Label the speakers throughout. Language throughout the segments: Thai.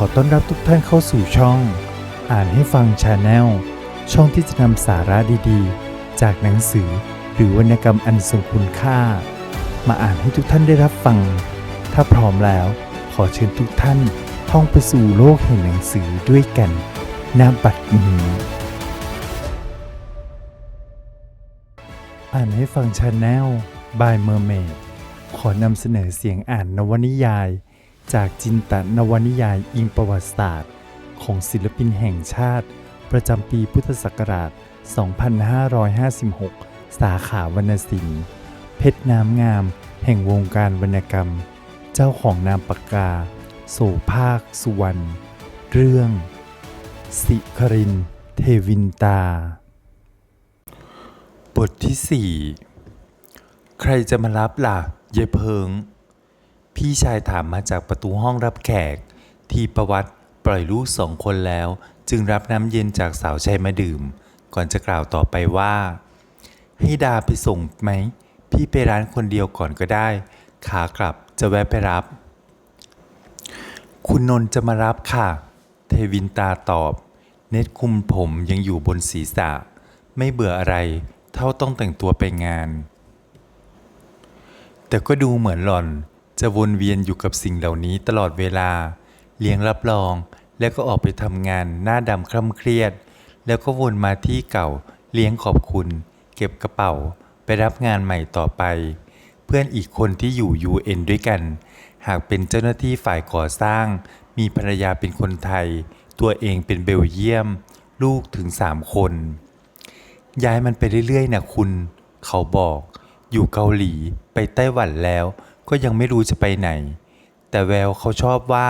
Speaker 1: ขอต้อนรับทุกท่านเข้าสู่ช่อง อ่านให้ฟังชาแนลช่องที่จะนำสาระดีๆ จากหนังสือหรือวรรณกรรมอันทรงคุณค่า มาอ่านให้ทุกท่านได้รับฟัง ถ้าพร้อมแล้ว ขอเชิญทุกท่านท่องไปสู่โลกแห่งหนังสือด้วยกันณบัดนี้อ่านให้ฟังชาแนล by Mermaid ขอนำเสนอเสียงอ่านนวนิยาย จากจินตนวนิยายอิงประวัติศาสตร์ ของศิลปินแห่งชาติ ประจำปีพุทธศักราช 2556 สาขาวรรณศิลป์ เพชรน้ำงาม แห่งวงการวรรณกรรม เจ้าของนามปากกา โสภาค สุวรรณ เรื่อง สิคริน เทวินตา บทที่สี่ใครจะมารับล่ะ เยเพิง พี่ชายถามมาจากประตูห้องรับแขก ที่ประวัติปล่อยลูกสองคนแล้ว จึงรับน้ำเย็นจากสาวใช้มาดื่ม ก่อนจะกล่าวต่อไปว่า ให้ดาไปส่งไหม พี่ไปร้านคนเดียวก่อนก็ได้ ขากลับจะแวะไปรับ คุณนนท์จะมารับค่ะ เทวินตาตอบ เน็ตคุมผมยังอยู่บนศีรษะ ไม่เบื่ออะไร เท่าต้องแต่งตัวไปงาน แต่ก็ดูเหมือนหล่อน จะวนเวียนอยู่กับสิ่งเหล่านี้ตลอดเวลา เลี้ยงรับรอง แล้วก็ออกไปทำงานหน้าดำคร่ำเครียด แล้วก็วนมาที่เก่า เลี้ยงขอบคุณ เก็บกระเป๋า ไปรับงานใหม่ต่อไป เพื่อนอีกคนที่อยู่ UN ด้วยกัน หากเป็นเจ้าหน้าที่ฝ่ายก่อสร้าง มีภรรยาเป็นคนไทย ตัวเองเป็นเบลเยียม ลูกถึงสามคน ย้ายมันไปเรื่อยๆนะคุณ เขาบอก อยู่เกาหลีไปไต้หวันแล้ว ก็ยังไม่รู้จะไปไหน แต่แววเขาชอบว่า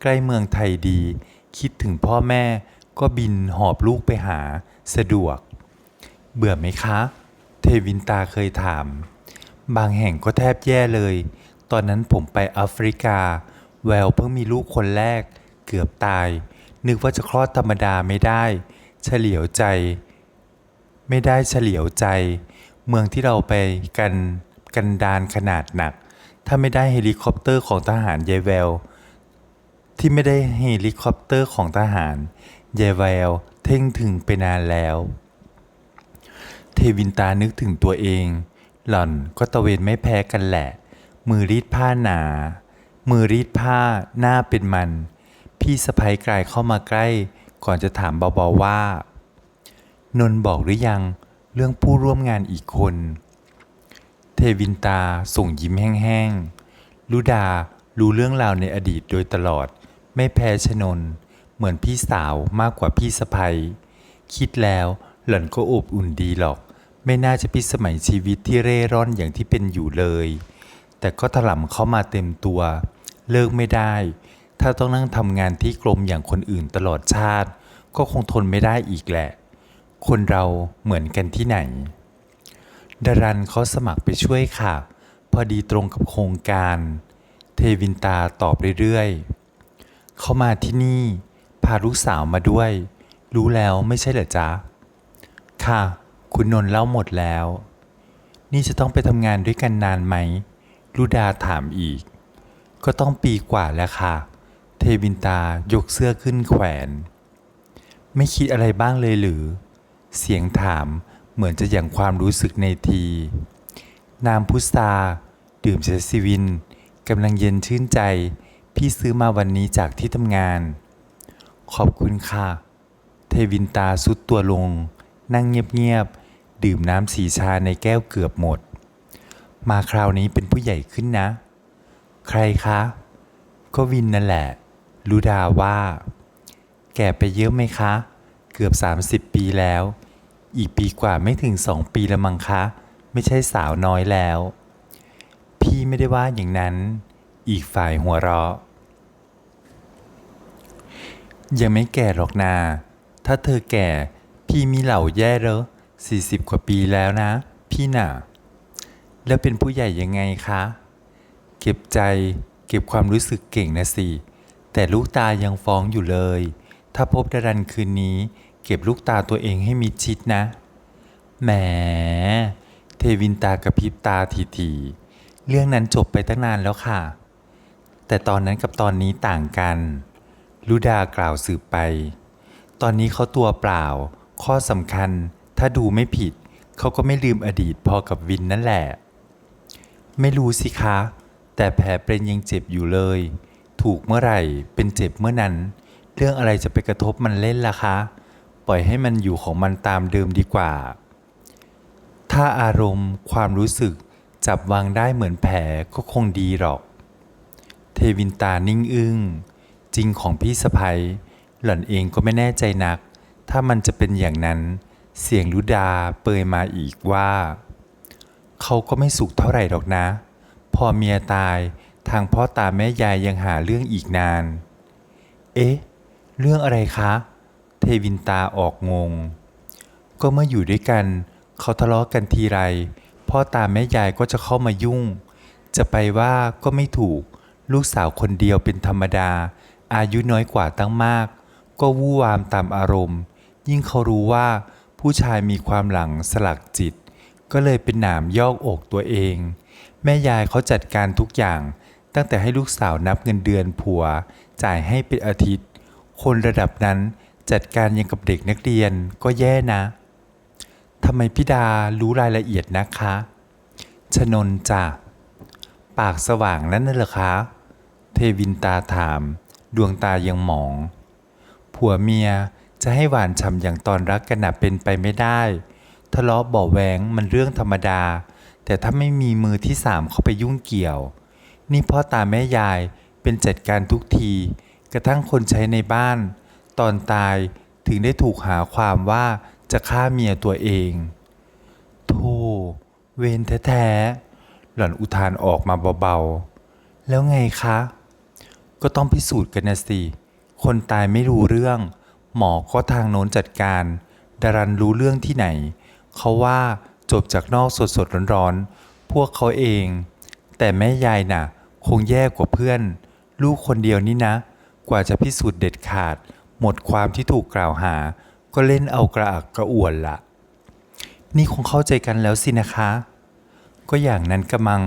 Speaker 1: ใกล้เมืองไทยดี คิดถึงพ่อแม่ก็บินหอบลูกไปหา สะดวก เบื่อไหมคะ เทวินตาเคยถาม บางแห่งก็แทบแย่เลย ตอนนั้นผมไปแอฟริกา แววเพิ่งมีลูกคนแรก เกือบตาย นึกว่าจะคลอดธรรมดาไม่ได้ เฉลียวใจ ไม่ได้เฉลียวใจ เมืองที่เราไปกันกันดานขนาดหนัก ถ้าไม่ได้เฮลิคอปเตอร์ของทหารยายแวว ที่ไม่ได้เฮลิคอปเตอร์ของทหารยายแววเท่งถึงไปนานแล้ว เทวินตานึกถึงตัวเอง หล่อนก็ตะเวนไม่แพ้กันแหละ มือรีดผ้าหนา มือรีดผ้าหน้าเป็นมัน พี่สะพ้ยกลายเข้ามาใกล้ ก่อนจะถามเบาๆว่า นนบอกหรือยังเรื่องผู้ร่วมงานอีกคน เทวินตาส่งยิ้มแห้งๆลุดารู้เรื่องราวในอดีตโดยตลอด ไม่แพ้ชนน เหมือนพี่สาวมากกว่าพี่สะพ้ยคิดแล้วหล่อนก็อบอุ่นดีหรอก ไม่น่าจะพิสมัยชีวิตที่เร่ร่อนอย่างที่เป็นอยู่เลย แต่ก็ถล่ำเข้ามาเต็มตัว เลิกไม่ได้ ถ้าต้องนั่งทำงานที่กรมอย่างคนอื่นตลอดชาติ ก็คงทนไม่ได้อีกแหละ คนเราเหมือนกันที่ไหน ดารันเขาสมัครไปช่วยค่ะ พอดีตรงกับโครงการ เทวินตาตอบเรื่อยๆ เขามาที่นี่ พาลูกสาวมาด้วย รู้แล้วไม่ใช่เหรอจ๊ะ ค่ะ คุณนนท์เล่าหมดแล้ว นี่จะต้องไปทำงานด้วยกันนานไหมลุดาถามอีก ก็ต้องปีกว่าแล้วค่ะ เทวินตายกเสื้อขึ้นแขวน ไม่คิดอะไรบ้างเลยหรือ เสียงถาม เหมือนจะอย่างความรู้สึกในที นามพุทราดื่มเซซิวินกำลังเย็นชื่นใจ พี่ซื้อมาวันนี้จากที่ทำงาน ขอบคุณค่ะ เทวินตาสุดตัวลง นั่งเงียบๆ ดื่มน้ำสีชาในแก้วเกือบหมด มาคราวนี้เป็นผู้ใหญ่ขึ้นนะ ใครคะ ก็วินนั่นแหละลูดาว่า แก่ไปเยอะไหมคะ เกือบ 30 ปีแล้ว อีกปีกว่าไม่ถึงสองปีละมังคะ ไม่ใช่สาวน้อยแล้ว พี่ไม่ได้ว่าอย่างนั้น อีกฝ่ายหัวเราะ ยังไม่แก่หรอกนา ถ้าเธอแก่พี่มีเหล่าแย่เหรอสี่สิบกว่าปีแล้วนะ พี่น่ะ แล้วเป็นผู้ใหญ่ยังไงคะ เก็บใจเก็บความรู้สึกเก่งนะสิ แต่ลูกตายังฟ้องอยู่เลย ถ้าพบดารันคืนนี้ ก็บลูกตาตัวเองให้มิดชิดนะ แหม เทวินตากระพริบตาทีๆเรื่องนั้นจบไปตั้งนานแล้วค่ะ แต่ตอนนั้นกับตอนนี้ต่างกัน ลุดากล่าวสืบไป ตอนนี้เขาตัวเปล่า ข้อสำคัญ ถ้าดูไม่ผิด เขาก็ไม่ลืมอดีตพอกับวินนั่นแหละ ไม่รู้สิคะ แต่แผลเป็นยังเจ็บอยู่เลย ถูกเมื่อไหร่ เป็นเจ็บเมื่อนั้น เรื่องอะไรจะไปกระทบมันเล่นล่ะคะ ล่อยให้มันอยู่ของมันตามเดิมดีกว่า ถ้าอารมณ์ความรู้สึกจับวางได้เหมือนแผลก็คงดีหรอก เทวินตานิ่งอึง้งจริงของพี่สะพ้ยหล่อนเองก็ไม่แน่ใจนัก ถ้ามันจะเป็นอย่างนั้น เสียงลุดาเปยมาอีกว่า เขาก็ไม่สุขเท่าไหร่หรอกนะ พอเมียตายทางพ่อตาแม่ยายยังหาเรื่องอีกนาน เอ๊ะ เรื่องอะไรคะ เทวินตาออกงง ก็เมื่ออยู่ด้วยกัน เขาทะเลาะกันทีไร พ่อตาแม่ยายก็จะเข้ามายุ่ง จะไปว่าก็ไม่ถูก ลูกสาวคนเดียวเป็นธรรมดา อายุน้อยกว่าตั้งมาก ก็วู่วามตามอารมณ์ ยิ่งเขารู้ว่าผู้ชายมีความหลังสลักจิต ก็เลยเป็นหนามยอกอกตัวเอง แม่ยายเขาจัดการทุกอย่าง ตั้งแต่ให้ลูกสาวนับเงินเดือนผัว จ่ายให้เป็นอาทิตย์ คนระดับนั้น จัดการยังกับเด็กนักเรียนก็แย่นะทำไมพี่ดารู้รายละเอียดนะคะ ชนนจ้ะปากสว่างนั่นน่ะเหรอคะ เทวินตาถาม ดวงตายังหมอง ผัวเมียจะให้หวานฉ่ำอย่างตอนรักกันนะเป็นไปไม่ได้ ทะเลาะเบาะแหวงมันเรื่องธรรมดา แต่ถ้าไม่มีมือที่สามเข้าไปยุ่งเกี่ยว นี่พ่อตาแม่ยายเป็นจัดการทุกที กระทั่งคนใช้ในบ้าน ตอนตายถึงได้ถูกหาความว่าจะฆ่าเมียตัวเองโธ่เวรแท้ๆหล่อนอุทานออกมาเบาๆ แล้วไงคะ ก็ต้องพิสูจน์กันนะสิ คนตายไม่รู้เรื่อง หมอก็ทางโน้นจัดการดารันรู้เรื่องที่ไหน เขาว่าจบจากนอกสดๆร้อนๆ พวกเขาเอง แต่แม่ยายน่ะ คงแย่กว่าเพื่อน ลูกคนเดียวนี่นะ กว่าจะพิสูจน์เด็ดขาด หมดความที่ถูกกล่าวหา ก็เล่นเอากระอักกระอ่วนละนี่คงเข้าใจกันแล้วสินะคะ ก็อย่างนั้นกระมัง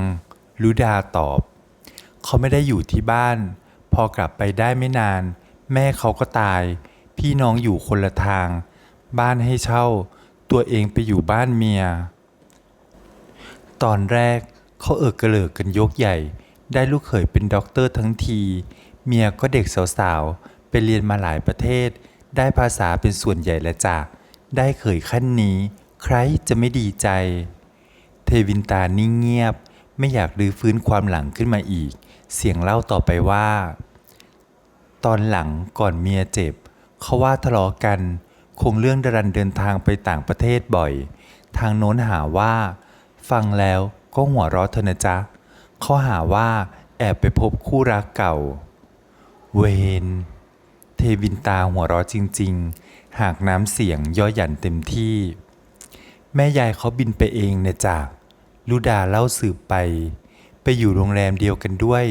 Speaker 1: ลุดาตอบ เขาไม่ได้อยู่ที่บ้าน พอกลับไปได้ไม่นาน แม่เขาก็ตาย พี่น้องอยู่คนละทาง บ้านให้เช่า ตัวเองไปอยู่บ้านเมีย ตอนแรกเขาเอิกกระเลิกกันยกใหญ่ ได้ลูกเขยเป็นด็อกเตอร์ทั้งที เมียก็เด็กสาวๆ ไปเรียนมาหลายประเทศ ได้ภาษาเป็นส่วนใหญ่และจ้ะได้เขยขั้นนี้ ใครจะไม่ดีใจ เทวินตานิ่งเงียบ ไม่อยากรื้อฟื้นความหลังขึ้นมาอีก เสียงเล่าต่อไปว่า ตอนหลังก่อนเมียเจ็บ เขาว่าทะเลาะกัน คงเรื่องดรันเดินทางไปต่างประเทศบ่อย ทางโน้นหาว่า ฟังแล้วก็หัวเราะเธอนะจ๊ะเขาหาว่าแอบไปพบคู่รักเก่า เวน เทวินตาหัวเราะจริง ๆ หากน้ำเสียงย่อหยันเต็มที่ แม่ยายเขาบินไปเองนะจ๊ะลุดาเล่าสืบไป ไปอยู่โรงแรมเดียวกันด้วย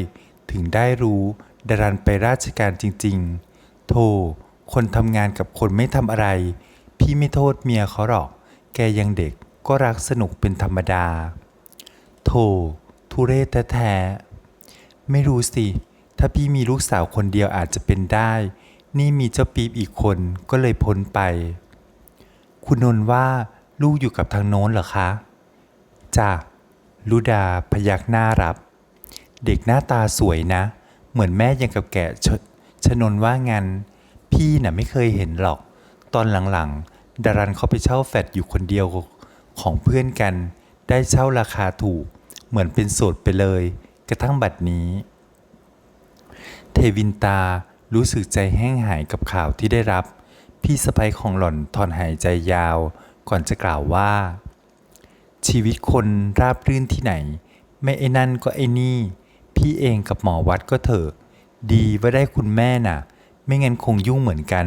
Speaker 1: ถึงได้รู้ดารันไปราชการจริง ๆโธ่คนทำงานกับคนไม่ทำอะไร พี่ไม่โทษเมียเขาหรอก แกยังเด็กก็รักสนุกเป็นธรรมดาโธ่ทุเรศแท้ๆไม่รู้สิ ถ้าพี่มีลูกสาวคนเดียวอาจจะเป็นได้ นี่มีเจ้าปี๊บอีกคนก็เลยพ้นไป คุณนนท์ว่าลูกอยู่กับทางโน้นเหรอคะจ้ะลุดาพยักหน้ารับ เด็กหน้าตาสวยนะ เหมือนแม่ยังกับแกะชชนนว่างันพี่น่ะไม่เคยเห็นหรอก ตอนหลังๆ ดารันเขาไปเช่าแฟลตอยู่คนเดียวของเพื่อนกัน ได้เช่าราคาถูก เหมือนเป็นโสดไปเลย กระทั่งบัดนี้ เทวินตา รู้สึกใจแห้งหายกับข่าวที่ได้รับ พี่สะใภ้ของหล่อนถอนหายใจยาว ก่อนจะกล่าวว่า ชีวิตคนราบรื่นที่ไหน ไม่ไอ้นั่นก็ไอ้นี่ พี่เองกับหมอวัดก็เถอะ ดีว่าได้คุณแม่น่ะ ไม่งั้นคงยุ่งเหมือนกัน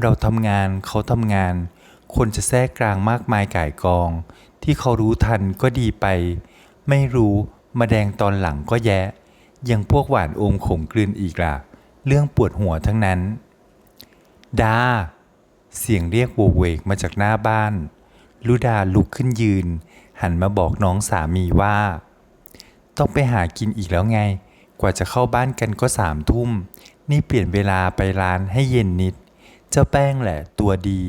Speaker 1: เราทำงานเขาทำงาน คนจะแทรกกลางมากมายก่ายกอง ที่เขารู้ทันก็ดีไป ไม่รู้มาแดงตอนหลังก็แยะ ยังพวกหวานอมขมกลืนอีกล่ะ เรื่องปวดหัวทั้งนั้น ดา เสียงเรียกโวเวกมาจากหน้าบ้าน ลุดาลุกขึ้นยืน หันมาบอกน้องสามีว่า ต้องไปหากินอีกแล้วไง กว่าจะเข้าบ้านกันก็สามทุ่ม นี่เปลี่ยนเวลาไปร้านให้เย็นนิด เจ้าแป้งแหละตัวดี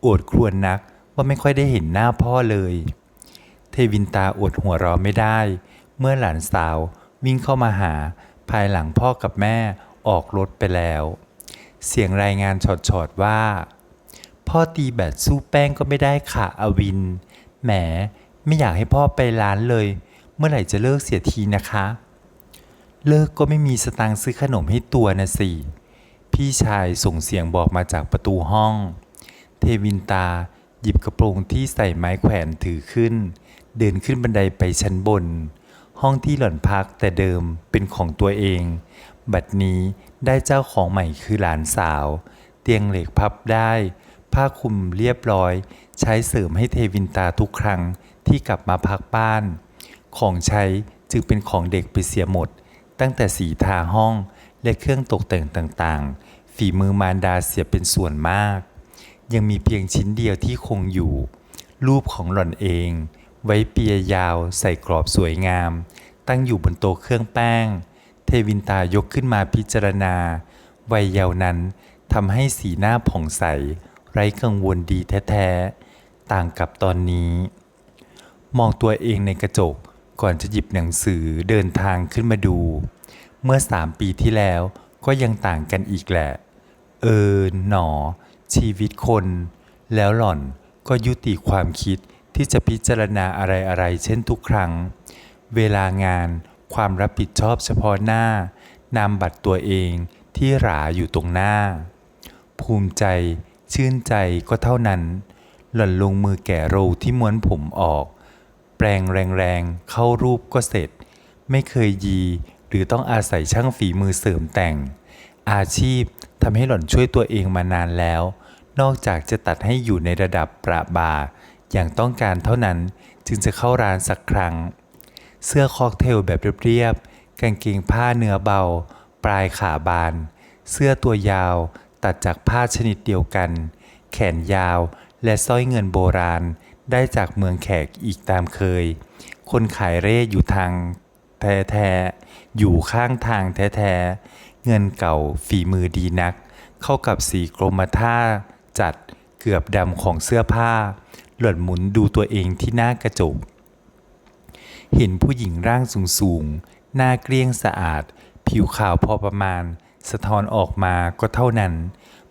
Speaker 1: โอดครวญนักว่าไม่ค่อยได้เห็นหน้าพ่อเลย เทวินตาอดหัวเราะไม่ได้ เมื่อหลานสาววิ่งเข้ามาหาภายหลังพ่อกับแม่ ออกรถไปแล้ว เสียงรายงานฉอดๆว่า พ่อตีแบตสู้แป้งก็ไม่ได้ค่ะอวิน แหม ไม่อยากให้พ่อไปร้านเลย เมื่อไหร่จะเลิกเสียทีนะคะ เลิกก็ไม่มีสตางค์ซื้อขนมให้ตัวนะสิ พี่ชายส่งเสียงบอกมาจากประตูห้อง เทวินตาหยิบกระโปรงที่ใส่ไม้แขวนถือขึ้น เดินขึ้นบันไดไปชั้นบน ห้องที่หล่อนพักแต่เดิมเป็นของตัวเอง บัดนี้ได้เจ้าของใหม่คือหลานสาว เตียงเหล็กพับได้ ผ้าคลุมเรียบร้อย ใช้เสริมให้เทวินตาทุกครั้งที่กลับมาพักบ้าน ของใช้จึงเป็นของเด็กไปเสียหมด ตั้งแต่สีทาห้องและเครื่องตกแต่งต่างๆ ฝีมือมารดาเสียเป็นส่วนมาก ยังมีเพียงชิ้นเดียวที่คงอยู่ รูปของหล่อนเอง ไว้เปียยาวใส่กรอบสวยงาม ตั้งอยู่บนโต๊ะเครื่องแป้ง วินตายกขึ้นมาพิจารณา วัยเยาว์นั้นทำให้สีหน้าผ่องใส ไร้กังวลดีแท้ๆ ต่างกับตอนนี้ มองตัวเองในกระจกก่อนจะหยิบหนังสือเดินทางขึ้นมาดู เมื่อสามปีที่แล้วก็ยังต่างกันอีกแหละ เออ หนอ ชีวิตคน แล้วหล่อนก็ยุติความคิดที่จะพิจารณาอะไรๆ เช่นทุกครั้ง เวลางาน ความรับผิดชอบเฉพาะหน้านามบัตรตัวเองที่หราอยู่ตรงหน้า ภูมิใจชื่นใจก็เท่านั้น หล่อนลงมือแกะโรที่ม้วนผมออก แปรงแรงๆเข้ารูปก็เสร็จ ไม่เคยยีหรือต้องอาศัยช่างฝีมือเสริมแต่ง อาชีพทำให้หล่อนช่วยตัวเองมานานแล้ว นอกจากจะตัดให้อยู่ในระดับประบาอย่างต้องการเท่านั้นจึงจะเข้าร้านสักครั้ง เสื้อค็อกเทลแบบเรียบๆกางเกงผ้าเนื้อเบา ปลายขาบาน เสื้อตัวยาวตัดจากผ้าชนิดเดียวกัน แขนยาวและสร้อยเงินโบราณได้จากเมืองแขกอีกตามเคย คนขายเร่อยู่ทางแท้ๆอยู่ข้างทางแท้ๆเงินเก่าฝีมือดีนัก เข้ากับสีกรมท่าจัดเกือบดำของเสื้อผ้า หล่นหมุนดูตัวเองที่หน้ากระจก เห็นผู้หญิงร่างสูงสูงๆ หน้าเกลี้ยงสะอาด ผิวขาวพอประมาณ สะท้อนออกมาก็เท่านั้น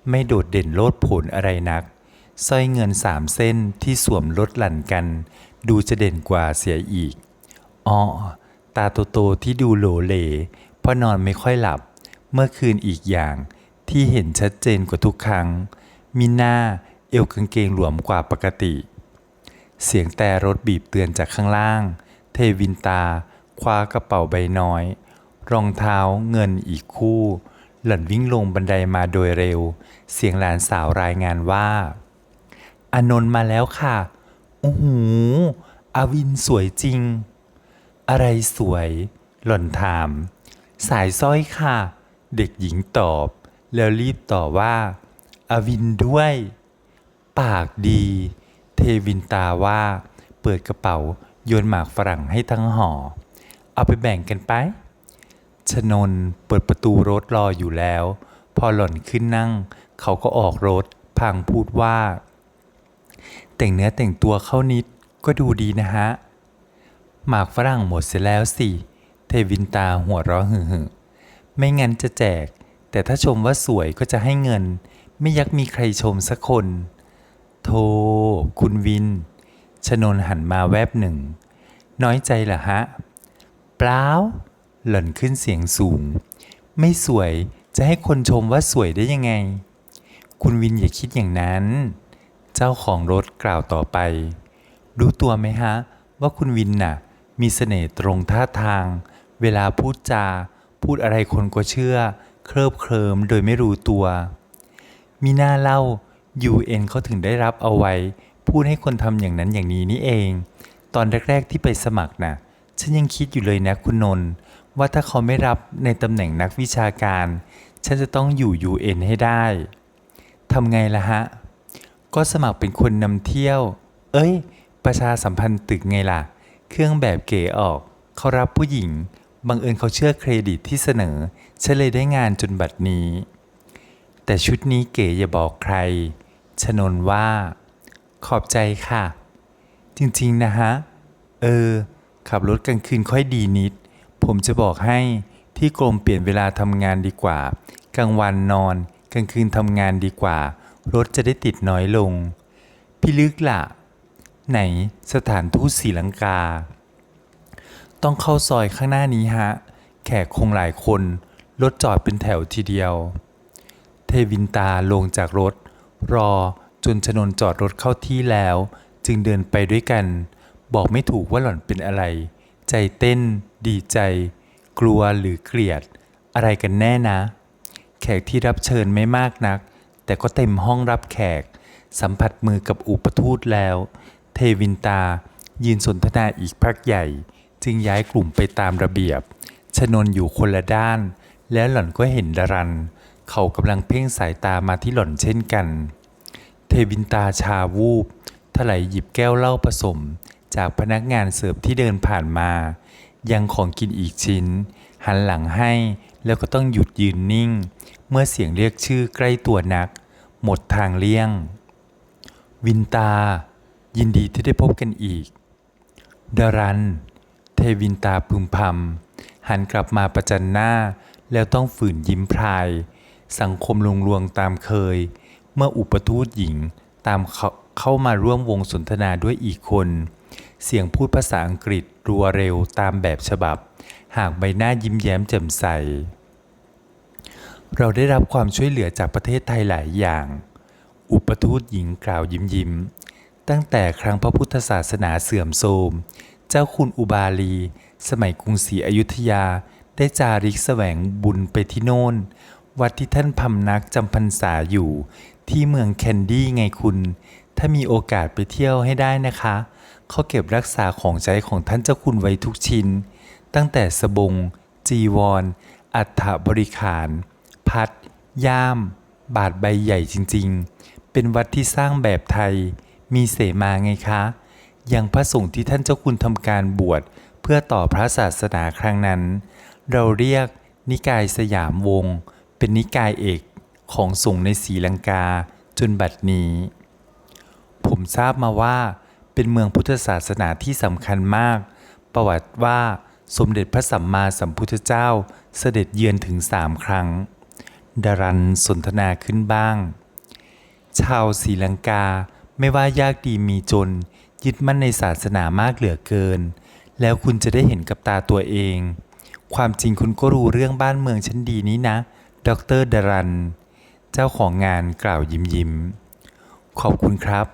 Speaker 1: ไม่โดดเด่นโลดโผนอะไรนักสร้อยเงินสามเส้นที่สวมลดหลั่นกัน ดูจะเด่นกว่าเสียอีกอ๋อตาโตๆที่ดูโหลเหลเพราะนอนไม่ค่อยหลับ เมื่อคืนอีกอย่างที่เห็นชัดเจนกว่าทุกครั้ง มีหน้าเอวกางเกงหลวมกว่าปกติ เสียงแต่รถบีบเตือนจากข้างล่าง เทวินตา คว้ากระเป๋าใบน้อย รองเท้าเงินอีกคู่ หล่อนวิ่งลงบันไดมาโดยเร็ว เสียงหลานสาวรายงานว่า อานนท์มาแล้วค่ะโอ้โหอวินสวยจริง อะไรสวย หล่อนถาม สายสร้อยค่ะ เด็กหญิงตอบ แล้วรีบต่อว่าอาวินด้วย ปากดี เทวินตาว่า เปิดกระเป๋า โยนหมากฝรั่งให้ทั้งห่อ เอาไปแบ่งกันไปชนนเปิดประตูรถรออยู่แล้ว พอหล่อนขึ้นนั่ง เขาก็ออกรถพลางพูดว่า แต่งเนื้อแต่งตัวเข้านิดก็ดูดีนะฮะ หมากฝรั่งหมดเสียแล้วสิ เทวินตาหัวเราะหึ่งๆไม่งั้นจะแจก แต่ถ้าชมว่าสวยก็จะให้เงิน ไม่ยักมีใครชมสักคนโธ่คุณวิน ชนนหันมาแวบหนึ่ง น้อยใจเหรอฮะ เปล่า หล่อนขึ้นเสียงสูง ไม่สวยจะให้คนชมว่าสวยได้ยังไง คุณวินอย่าคิดอย่างนั้น เจ้าของรถกล่าวต่อไป รู้ตัวไหมฮะ ว่าคุณวินน่ะ มีเสน่ห์ตรงท่าทาง เวลาพูดจา พูดอะไรคนก็เชื่อ เคลิบเคลิมโดยไม่รู้ตัว มีหน้าเล่า UN เขาถึงได้รับเอาไว้ พูดให้คนทำอย่างนั้นอย่างนี้นี่เอง ตอนแรก ๆที่ไปสมัครน่ะฉันยังคิดอยู่เลยนะคุณนนท์ว่าถ้าเขาไม่รับในตำแหน่งนักวิชาการ ฉันจะต้องอยู่ UN ให้ได้ทำไงล่ะฮะ ก็สมัครเป็นคนนำเที่ยว เอ้ย ประชาสัมพันธ์ตึกไงล่ะ เครื่องแบบเก๋ออก เขารับผู้หญิง บังเอิญเขาเชื่อเครดิตที่เสนอ ฉันเลยได้งานจนบัดนี้ แต่ชุดนี้เก๋อย่าบอกใคร ชนนว่า ขอบใจค่ะ จริงๆนะฮะ เออ ขับรถกลางคืนค่อยดีนิด ผมจะบอกให้ที่กรมเปลี่ยนเวลาทำงานดีกว่า กลางวันนอน กลางคืนทำงานดีกว่า รถจะได้ติดน้อยลง พี่ลึกล่ะ ไหนสถานทูตศรีลังกา ต้องเข้าซอยข้างหน้านี้ฮะ แขกคงหลายคน รถจอดเป็นแถวทีเดียว เทวินตาลงจากรถ รอ จนชนนจอดรถเข้าที่แล้ว จึงเดินไปด้วยกัน บอกไม่ถูกว่าหล่อนเป็นอะไร ใจเต้น ดีใจ กลัวหรือเกลียด อะไรกันแน่นะ แขกที่รับเชิญไม่มากนัก แต่ก็เต็มห้องรับแขก สัมผัสมือกับอุปทูตแล้ว เทวินตา ยืนสนทนาอีกพักใหญ่ จึงย้ายกลุ่มไปตามระเบียบ ชนนอยู่คนละด้าน แล้วหล่อนก็เห็นดารัน เขากำลังเพ่งสายตามาที่หล่อนเช่นกัน เทวินตาชาวูบ ถลายหยิบแก้วเหล้าผสม จากพนักงานเสิร์ฟที่เดินผ่านมา ยังของกินอีกชิ้น หันหลังให้แล้วก็ต้องหยุดยืนนิ่ง เมื่อเสียงเรียกชื่อใกล้ตัวนัก หมดทางเลี่ยง วินตา ยินดีที่ได้พบกันอีกดารัน เทวินตาพึมพำหันกลับมาประจันหน้า แล้วต้องฝืนยิ้มพราย สังคมลงลวงตามเคย เมื่ออุปทูตหญิงตามเข้าเข้ามาร่วมวงสนทนาด้วยอีกคน เสียงพูดภาษาอังกฤษรัวเร็วตามแบบฉบับ หากใบหน้ายิ้มแย้มแจ่มใส เราได้รับความช่วยเหลือจากประเทศไทยหลายอย่าง อุปทูตหญิงกล่าวยิ้มยิ้ม ตั้งแต่ครั้งพระพุทธศาสนาเสื่อมโทรม เจ้าคุณอุบาลี สมัยกรุงศรีอยุธยาได้จาริกแสวงบุญไปที่โน่น วัดที่ท่านพำนักจำพรรษาอยู่ ที่เมืองแคนดี้ไงคุณ ถ้ามีโอกาสไปเที่ยวให้ได้นะคะ เขาเก็บรักษาของใช้ของท่านเจ้าคุณไว้ทุกชิ้น ตั้งแต่สบง จีวรอัฐบริขาร พัด ย่าม บาทใบใหญ่จริงๆ เป็นวัดที่สร้างแบบไทย มีเสมาไงคะ อย่างพระสงฆ์ที่ท่านเจ้าคุณทำการบวชเพื่อต่อพระศาสนาครั้งนั้น เราเรียกนิกายสยามวง เป็นนิกายเอก ของสงฆ์ในศรีลังกาจนบัดนี้ ผมทราบมาว่าเป็นเมืองพุทธศาสนาที่สำคัญมาก ประวัติว่าสมเด็จพระสัมมาสัมพุทธเจ้าเสด็จเยือนถึงสามครั้ง ดารันสนทนาขึ้นบ้าง ชาวศรีลังกาไม่ว่ายากดีมีจน ยึดมั่นในศาสนามากเหลือเกิน แล้วคุณจะได้เห็นกับตาตัวเอง ความจริงคุณก็รู้เรื่องบ้านเมืองชั้นดีนี้นะ ดรดารัน เจ้าของงานกล่าวยิ้มยิ้ม ขอบคุณครับ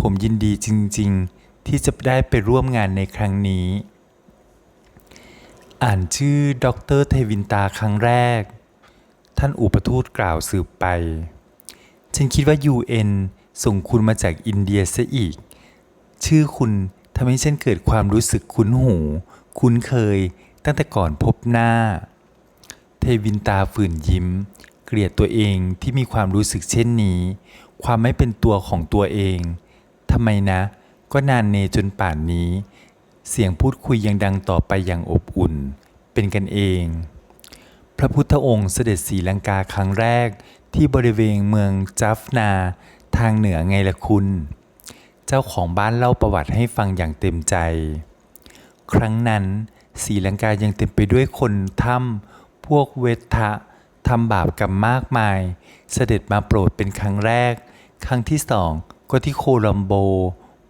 Speaker 1: ผมยินดีจริง ๆ ที่จะได้ไปร่วมงานในครั้งนี้ อ่านชื่อดรเทวินตาครั้งแรก ท่านอุปทูตกล่าวสืบไป ฉันคิดว่า UN ส่งคุณมาจากอินเดียซะอีก ชื่อคุณทำให้ฉันเกิดความรู้สึกคุ้นหู คุ้นเคยตั้งแต่ก่อนพบหน้า เทวินตาฝืนยิ้ม เกลียดตัวเองที่มีความรู้สึกเช่นนี้ ความไม่เป็นตัวของตัวเองทำไมนะ ก็นานเนจนป่านนี้ เสียงพูดคุยยังดังต่อไปอย่างอบอุ่น เป็นกันเอง พระพุทธองค์เสด็จศรีลังกาครั้งแรกที่บริเวณเมืองจัฟนา ทางเหนือไงล่ะคุณ เจ้าของบ้านเล่าประวัติให้ฟังอย่างเต็มใจ ครั้งนั้นศรีลังกายังเต็มไปด้วยคนถ้ำพวกเวทะ ทำบาปกรรมมากมาย เสด็จมาโปรดเป็นครั้งแรก ครั้งที่สองก็ที่โคลัมโบ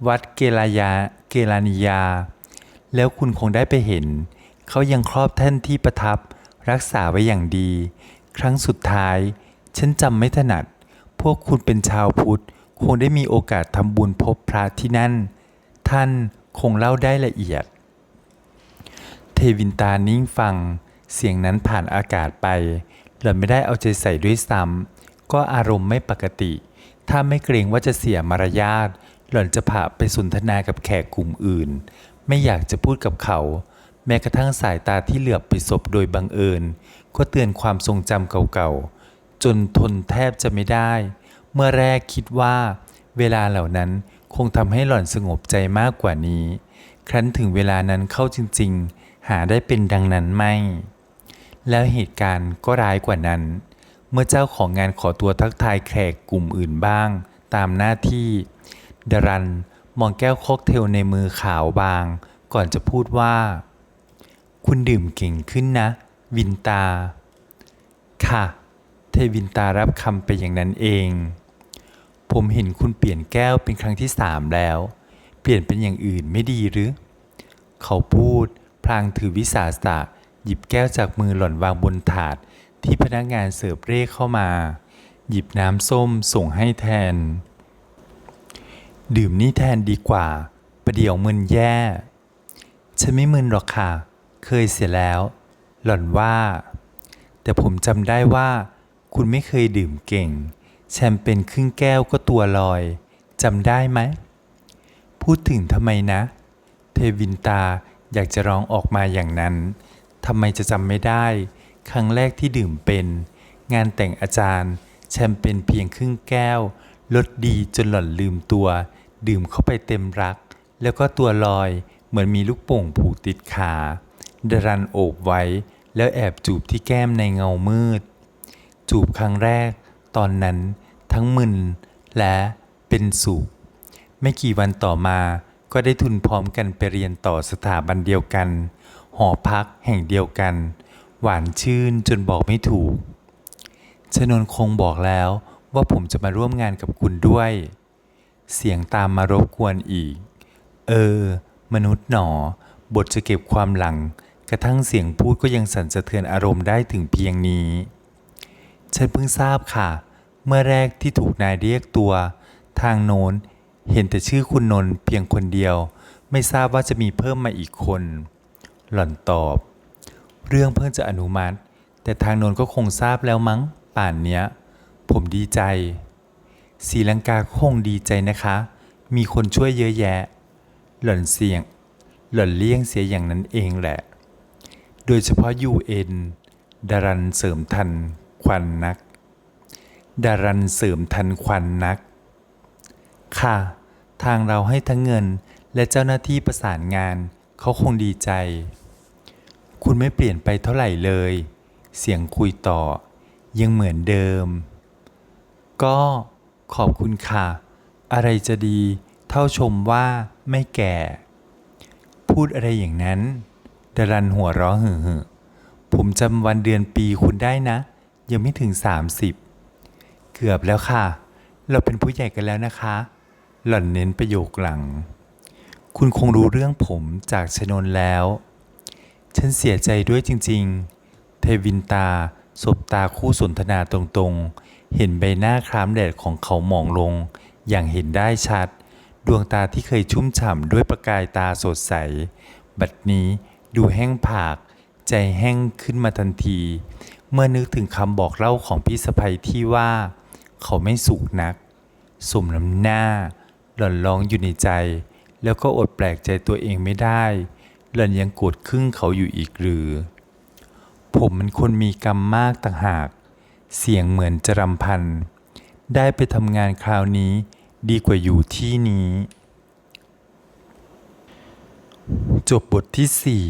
Speaker 1: วัดเกลายาเกลานิยา แล้วคุณคงได้ไปเห็น เขายังครอบแท่นที่ประทับรักษาไว้อย่างดี ครั้งสุดท้าย ฉันจำไม่ถนัด พวกคุณเป็นชาวพุทธ คงได้มีโอกาสทำบุญพบพระที่นั่น ท่านคงเล่าได้ละเอียด เทวินตานิ่งฟัง เสียงนั้นผ่านอากาศไป หล่อนไม่ได้เอาใจใส่ด้วยซ้ำก็อารมณ์ไม่ปกติ ถ้าไม่เกรงว่าจะเสียมารยาท หล่อนจะพาไปสนทนากับแขกกลุ่มอื่น ไม่อยากจะพูดกับเขา แม้กระทั่งสายตาที่เหลือบไปสบโดยบังเอิญ ก็เตือนความทรงจำเก่าๆ จนทนแทบจะไม่ได้ เมื่อแรกคิดว่า เวลาเหล่านั้นคงทำให้หล่อนสงบใจมากกว่านี้ ครั้นถึงเวลานั้นเข้าจริงๆ หาได้เป็นดังนั้นไม่ แล้วเหตุการณ์ก็ร้ายกว่านั้น เมื่อเจ้าของงานขอตัวทักทายแขกกลุ่มอื่นบ้าง ตามหน้าที่ ดรันมองแก้วค็อกเทลในมือขาวบาง ก่อนจะพูดว่า คุณดื่มเก่งขึ้นนะ วินตา ค่ะ เทวินตารับคำไปอย่างนั้นเอง ผมเห็นคุณเปลี่ยนแก้วเป็นครั้งที่สามแล้ว เปลี่ยนเป็นอย่างอื่นไม่ดีหรือ เขาพูดพลางถือวิสาสะ หยิบแก้วจากมือหล่อนวางบนถาดที่พนักงานเสิร์ฟเร่เข้ามา หยิบน้ำส้มส่งให้แทน ดื่มนี่แทนดีกว่า ประเดี๋ยวมึนแย่ ฉันไม่มึนหรอกค่ะ เคยเสียแล้ว หล่อนว่า แต่ผมจำได้ว่า คุณไม่เคยดื่มเก่ง แชมเปญครึ่งแก้วก็ตัวลอยจำได้ไหม พูดถึงทำไมนะ เทวินตาอยากจะร้องออกมาอย่างนั้น ทำไมจะจำไม่ได้ ครั้งแรกที่ดื่มเป็น งานแต่งอาจารย์ แชมเปญเพียงครึ่งแก้วรสดีจนหล่อนลืมตัว ดื่มเข้าไปเต็มรัก แล้วก็ตัวลอยเหมือนมีลูกโป่งผูกติดขาดรันโอบไว้ แล้วแอบจูบที่แก้มในเงามืด จูบครั้งแรก ตอนนั้นทั้งมึนและเป็นสุขไม่กี่วันต่อมาก็ได้ทุนพร้อมกันไปเรียนต่อสถาบันเดียวกัน อพักแห่งเดียวกัน หวานชื่นจนบอกไม่ถูกชนนคงบอกแล้วว่าผมจะมาร่วมงานกับคุณด้วย เสียงตามมารบกวนอีก เออ มนุษย์หนอ บทจะเก็บความหลัง กระทั่งเสียงพูดก็ยังสั่นสะเทือนอารมณ์ได้ถึงเพียงนี้ ฉันเพิ่งทราบค่ะ เมื่อแรกที่ถูกนายเรียกตัว ทางโน้น เห็นแต่ชื่อคุณนนท์เพียงคนเดียว ไม่ทราบว่าจะมีเพิ่มมาอีกคน หล่อนตอบ เรื่องเพิ่งจะอนุมัติ แต่ทางโนนก็คงทราบแล้วมั้ง ป่านเนี้ย ผมดีใจศรีลังกาคงดีใจนะคะ มีคนช่วยเยอะแยะ หล่อนเสียง หล่อนเลี่ยงเสียอย่างนั้นเองแหละ โดยเฉพาะ UN ดารันเสริมทันควันนัก ดารันเสริมทันควันนัก ค่ะ ทางเราให้ทั้งเงินและเจ้าหน้าที่ประสานงานเขาคงดีใจ คุณไม่เปลี่ยนไปเท่าไหร่เลย เสียงคุยต่อ ยังเหมือนเดิม ก็ขอบคุณค่ะ อะไรจะดีเท่าชมว่าไม่แก่ พูดอะไรอย่างนั้นดารันหัวเราะหึ่หึผมจำวันเดือนปีคุณได้นะ ยังไม่ถึง 30 เกือบแล้วค่ะ เราเป็นผู้ใหญ่กันแล้วนะคะ หล่อนเน้นประโยคหลัง คุณคงรู้เรื่องผมจากชนนแล้ว ฉันเสียใจด้วยจริง ๆ เทวินตาสบตาคู่สนทนาตรงๆ เห็นใบหน้าคล้ำแดดของเขาหมองลง อย่างเห็นได้ชัด ดวงตาที่เคยชุ่มฉ่ำด้วยประกายตาสดใส บัดนี้ดูแห้งผาก ใจแห้งขึ้นมาทันที เมื่อนึกถึงคำบอกเล่าของพี่สะใภ้ที่ว่า เขาไม่สุขนัก สมน้ำหน้า หล่อนร้องอยู่ในใจ แล้วก็อดแปลกใจตัวเองไม่ได้ หล่อนยังโกรธครึ่งเขาอยู่อีกหรือ ผมมันคนมีกรรมมากต่างหาก เสียงเหมือนจะรำพัน ได้ไปทำงานคราวนี้ดีกว่าอยู่ที่นี้ จบบทที่สี่